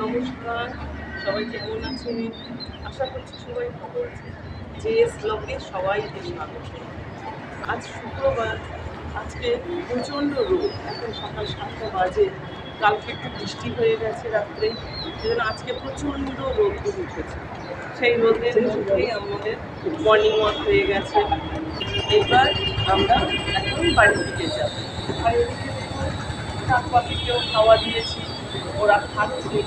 নমস্কার সবাই কেমন আছেন? আশা করছি সবাই ভালো আছে যে ব্লগে সবাইকে স্বাগত। আজ শুক্রবার, আজকে প্রচণ্ড রোদ। এখন সকাল সাতটা বাজে। কালকে একটু বৃষ্টি হয়ে গেছে রাত্রে, সেজন্য আজকে প্রচণ্ড রোদ উঠেছে। সেই রোদের মধ্যেই আমাদের মর্নিং ওয়াক হয়ে গেছে। এবার আমরা এখন বাড়ির দিকে যাব। বাড়ির দিকে শাক পাখিকেও খাওয়া দিয়েছি। ওরা খাচ্ছে,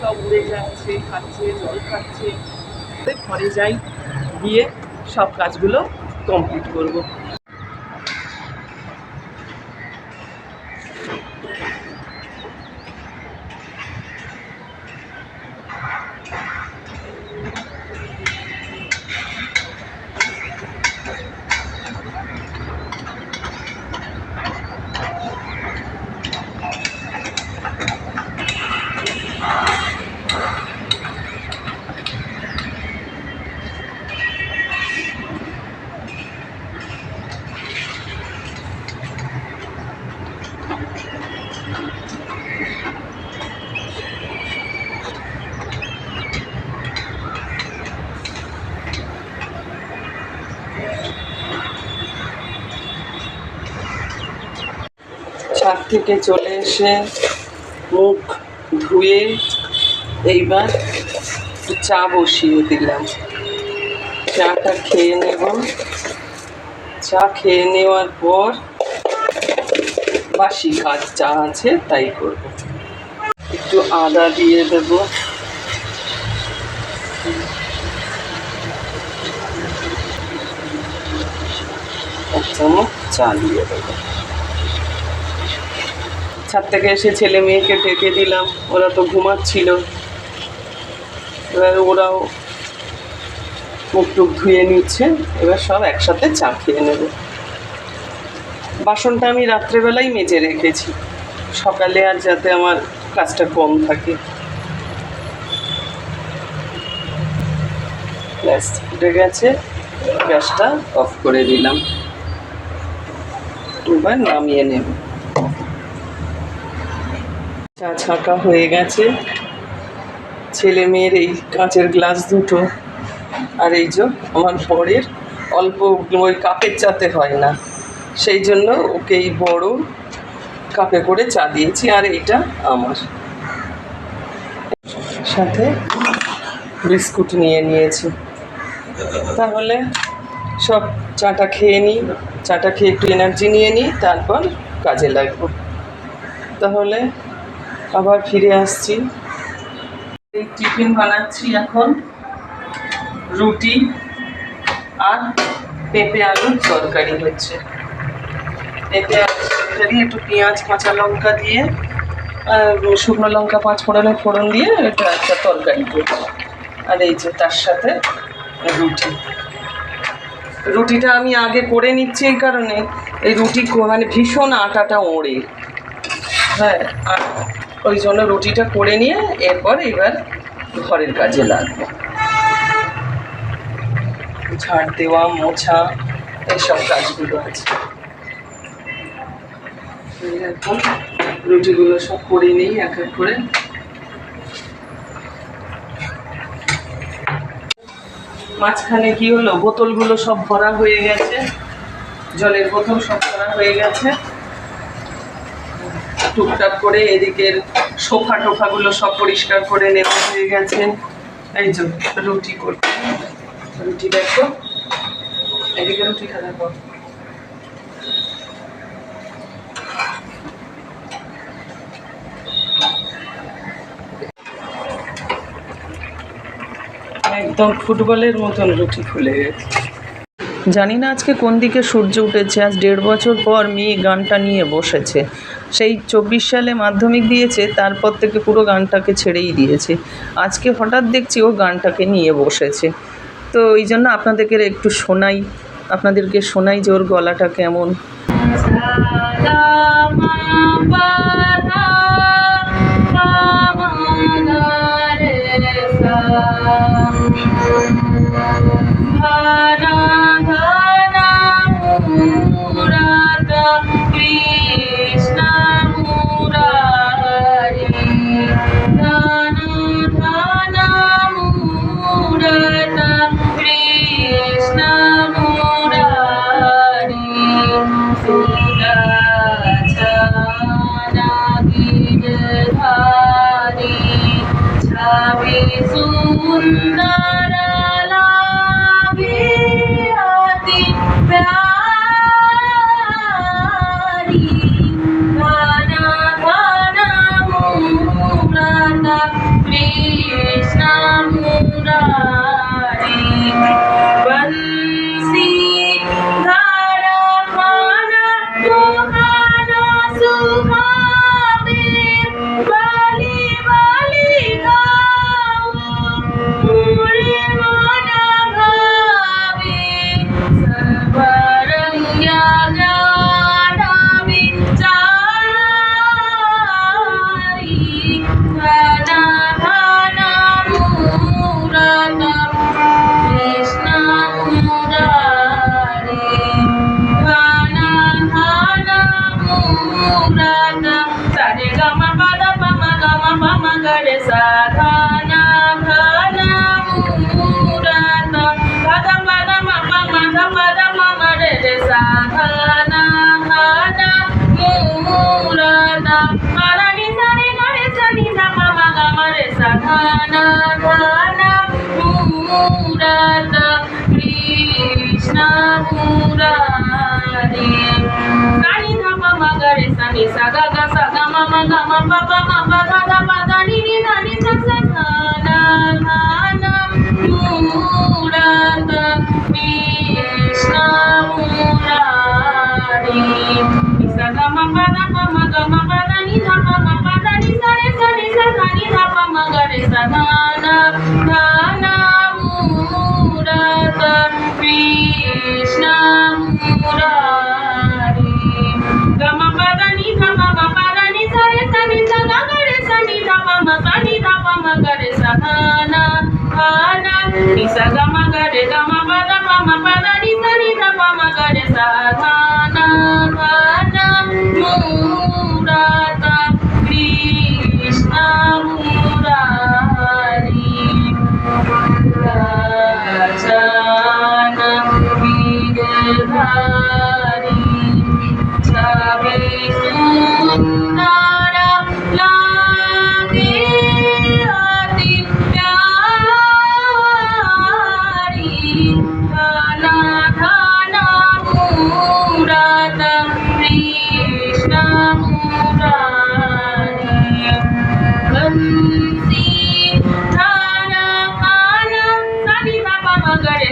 সব উড়ে যাচ্ছে, খাচ্ছে, জল খাচ্ছে। ঘরে যাই গিয়ে সব কাজগুলো কমপ্লিট করব ছাদ থেকে চলে এসে মুখ ধুয়ে এইবার চা বসিয়ে দিলাম। চাটা খেয়ে নেব। চা খেয়ে নেওয়ার পর বাসি কাজ চা আছে তাই করব। একটু আদা দিয়ে দেব। এক চামচ চা দিয়ে দেবো। ছাদ থেকে এসে ছেলে মেয়েকে ডেকে দিলাম। ওরা তো ঘুমাচ্ছিল। এবার ওরাও মুখ টুক ধুয়ে নিচ্ছে। এবার সব একসাথে চা খেয়ে নেব। বাসনটা আমি রাত্রেবেলাই মেজে রেখেছি। সকালে আর যাতে আমার কাজটা কম থাকে। ব্যাস, ফুটে গেছে। গ্যাসটা অফ করে দিলাম। এবার নামিয়ে নেব। চা ছাঁকা হয়ে গেছে। ছেলে মেয়ের এই কাঁচের গ্লাস দুটো আর এই যে আমার বরের অল্প ওই কাপের চাতে হয় না। সেই জন্য ওকে এই বড় কাপে করে চা দিয়েছি আর এইটা আমার। সাথে বিস্কুট নিয়ে নিয়েছি। তাহলে সব চাটা খেয়ে নিই, চাটা খেয়ে একটু এনার্জি নিয়ে নিই, তারপর কাজে লাগবো। তাহলে আবার ফিরে আসছি। টিফিন বানাচ্ছি এখন। রুটি আর পেঁপে আলুর তরকারি হচ্ছে। পেঁপে আলুর তরকারি একটু পেঁয়াজ, কাঁচা লঙ্কা দিয়ে শুকনো লঙ্কা, পাঁচ ফোড়নে ফোড়ন দিয়ে এটা একটা তরকারি করছি আর এই যে তার সাথে রুটি। রুটিটা আমি আগে করে নিচ্ছি এই কারণে। এই রুটি মানে ভীষণ আটাটা ওড়ে। হ্যাঁ ওই জন্য রুটিটা করে নিয়ে এরপর এবার ঘরের কাজে লাগবো। ঝাড় দেওয়া, মোছা, এইসব কাজগুলো আছে। এখন রুটিগুলো সব করে নিই, এক এক করে। মাঝখানে কি হলো? বোতলগুলো সব ভরা হয়ে গেছে। জলের বোতল সব ভরা হয়ে গেছে। টুকটাক করে এদিকের সোফা টোফাগুলো সব পরিষ্কার করে নেওয়া হয়ে গেছে। এই যে, রুটি করতে রুটি দেখো। এদিকে রুটি খাওয়া পর। একদম ফুটবলের মতন রুটি ফুলে গেছে। জানি না আজকে কোন দিকে সূর্য উঠেছে। আজ দেড় বছর পর মেয়ে গানটা নিয়ে বসেছে। সেই চব্বিশ সালে মাধ্যমিক দিয়েছে, তারপর থেকে পুরো গানটাকে ছেড়েই দিয়েছে। আজকে হঠাৎ দেখছি ও গানটাকে নিয়ে বসেছে। তো এই জন্য আপনাদেরকে একটু শোনাই, আপনাদেরকে শোনাই যে ওর গলাটা কেমন। সুন্না ni sa ga ga sa ga ma ma ga ma pa pa ma pa ga ga pa da ni ni na ni sa sa na na na మగడి సమాన ధానమూరత కృష్ణ మురారి గమ పదని గమ పదని సరి సని సగడి సని దమ సని దమ మగడి సమాన ధాన నిస గమ గడి గమ పద మమ పదని సని దమ మగడి సధాన ధాన మూరత కృష్ణ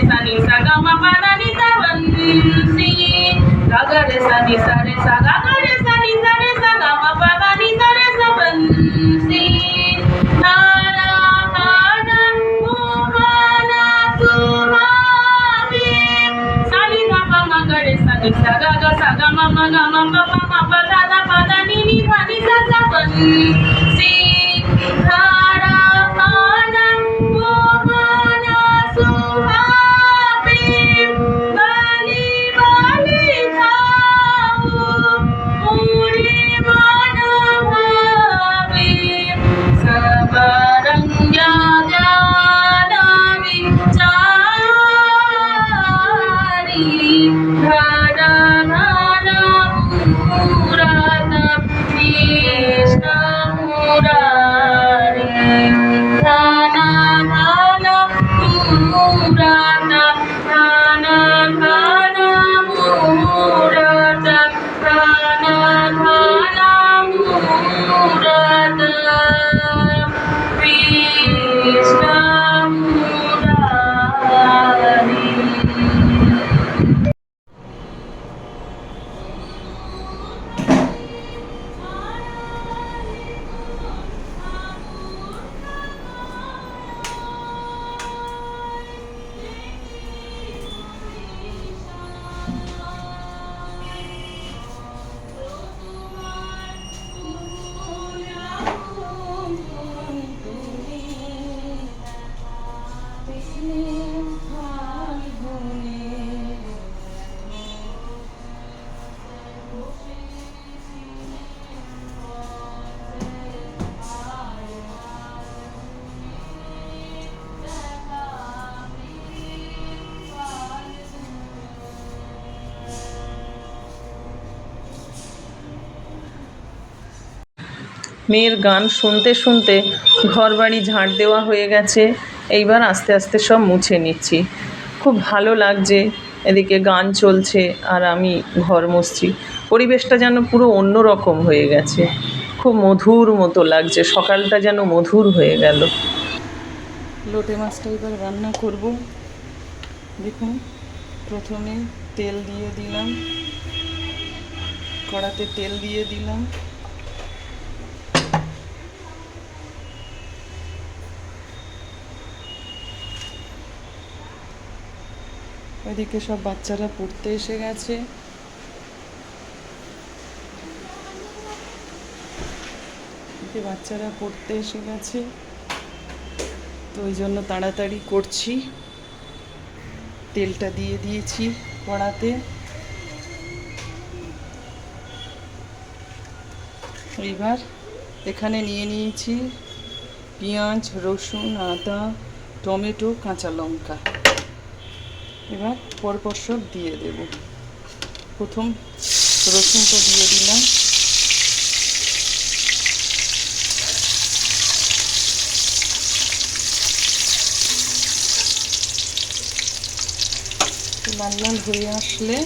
సని సగ మని తవంసి గగడ సని సరే సగ గడ సని సరే సగ మని సరే సవంసి సగ సగ మమ గమ పమ పద పద ని పని స స. Uh, মেয়ের গান শুনতে শুনতে ঘর বাড়ি ঝাঁট দেওয়া হয়ে গেছে। এইবার আস্তে আস্তে সব মুছে নিচ্ছি। খুব ভালো লাগছে এদিকে গান চলছে আর আমি ঘর মুছছি। পরিবেশটা যেন পুরো অন্য রকম হয়ে গেছে। খুব মধুর মতো লাগছে, সকালটা যেন মধুর হয়ে গেল। লোটে মাছটা এবার রান্না করব। দেখুন, প্রথমে তেল দিয়ে দিলাম, কড়াতে তেল দিয়ে দিলাম। ওইদিকে সব বাচ্চারা পড়তে এসে গেছে। বাচ্চারা পড়তে এসে গেছে। তো ওই জন্য তাড়াতাড়ি করছি। তেলটা দিয়ে দিয়েছি কড়াতে। এবার এখানে নিয়ে নিয়েছি পেঁয়াজ, রসুন, আদা, টমেটো, কাঁচা লঙ্কা। এবার পরপর সব দিয়ে দেব। প্রথম রসুনটা দিয়ে দিলাম। লাল লাল হয়ে আসলে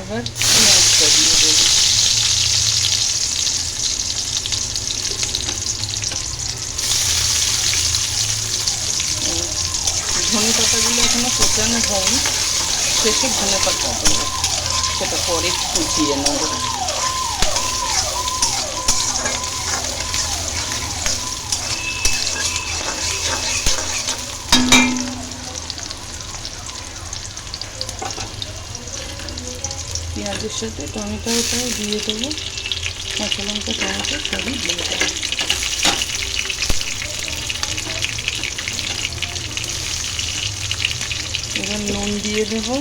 এবার পেঁয়াজটা দিয়ে দেবো। ধনে পাতাগুলো এখনও কোচানো হয়নি। শেষে ধনে পাতা সেটা পরে কুচিয়ে নেব। পেঁয়াজের সাথে টমেটোটাও দিয়ে দেবো। কাঁচা লঙ্কা টমেটো সবই দিয়ে দেবো। এবার নুন দিয়ে দেবো।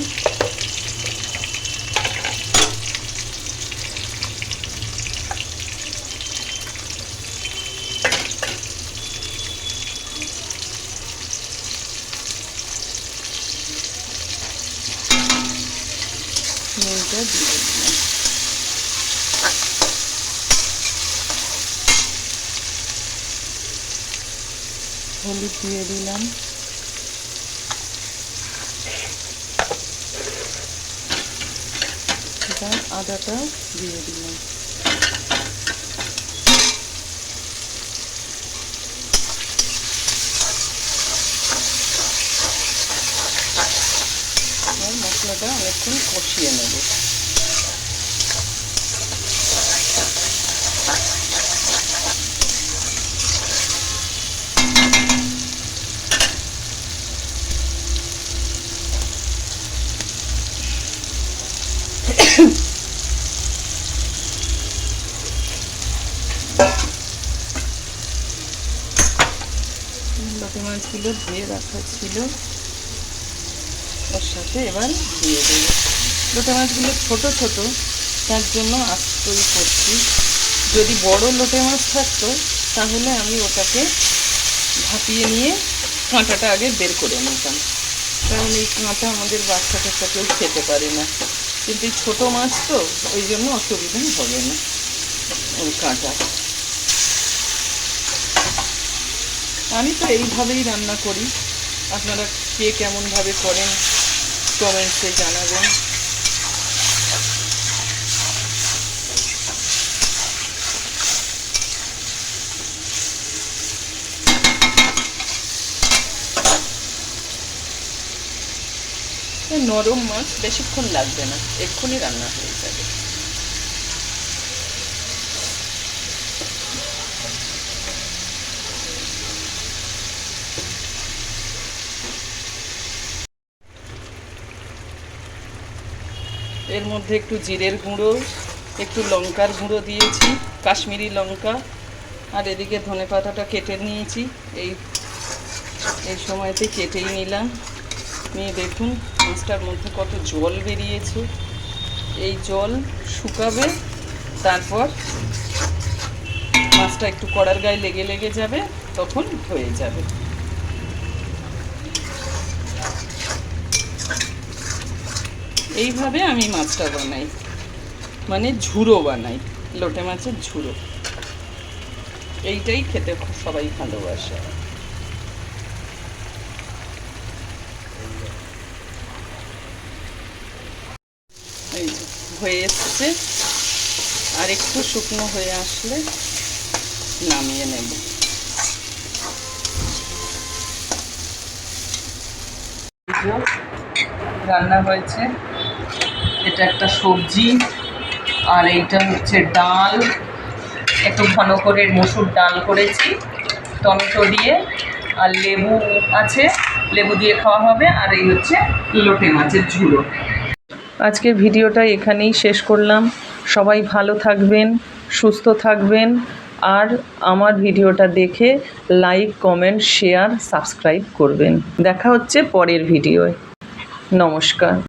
হলুদ দিয়ে দিলাম এবার আদাটা দিয়ে দিলাম। মশলাটা অনেকক্ষণ কষিয়ে নেব লোটে মাছগুলো ধুয়ে রাখা ছিল। ওর সাথে এবার দিয়ে দেবো। লোটে মাছগুলো ছোট ছোট, তার জন্য আস্তই করছি। যদি বড় লোটে মাছ থাকতো, তাহলে আমি ওটাকে ভাপিয়ে নিয়ে কাঁটাটা আগে বের করে নিতাম। কারণ এই কাঁটা আমাদের বাচ্চা কাচ্চা কেউ খেতে পারে না। কিন্তু এই ছোটো মাছ তো ওই জন্য অসুবিধা হবে না, ওই কাঁটা। আমি তো এইভাবেই রান্না করি। আপনারা কে কেমনভাবে করেন কমেন্টসে জানাবেন। নরম মাছ বেশিক্ষণ লাগবে না, এক্ষুনি রান্না হয়ে যাবে। এর মধ্যে একটু জিরের গুঁড়ো, একটু লঙ্কার গুঁড়ো দিয়েছি, কাশ্মীরি লঙ্কা, আর এদিকে ধনে পাতাটা কেটে নিয়েছি। এই এই সময়তে কেটেই নিলাম। নিয়ে দেখুন, মাছটার মধ্যে কত জল বেরিয়েছে। এই জল শুকাবে, তারপর মাছটা একটু কড়ার গায়ে লেগে লেগে যাবে, তখন হয়ে যাবে। এইভাবে আমি মাছটা বানাই। মানে ঝুড়ো বানাই। লোটে মাছের ঝুড়ো। এইটাই খেতে সবাই ভালোবাসে। এই হয়ে এসছে। আর একটু শুকনো হয়ে আসলে নামিয়ে নেব। রান্না হয়েছে। এটা একটা সবজি, আর এইটা হচ্ছে ডাল। একটু ঘন করে মসুর ডাল করেছি, টমেটো দিয়ে, আর লেবু আছে, লেবু দিয়ে খাওয়া হবে, আর এই হচ্ছে লোটে মাছের ঝুড়ো। আজকের ভিডিওটা এখানেই শেষ করলাম। সবাই ভালো থাকবেন, সুস্থ থাকবেন, আর আমার ভিডিওটা দেখে লাইক, কমেন্ট, শেয়ার, সাবস্ক্রাইব করবেন। দেখা হচ্ছে পরের ভিডিওয়। নমস্কার।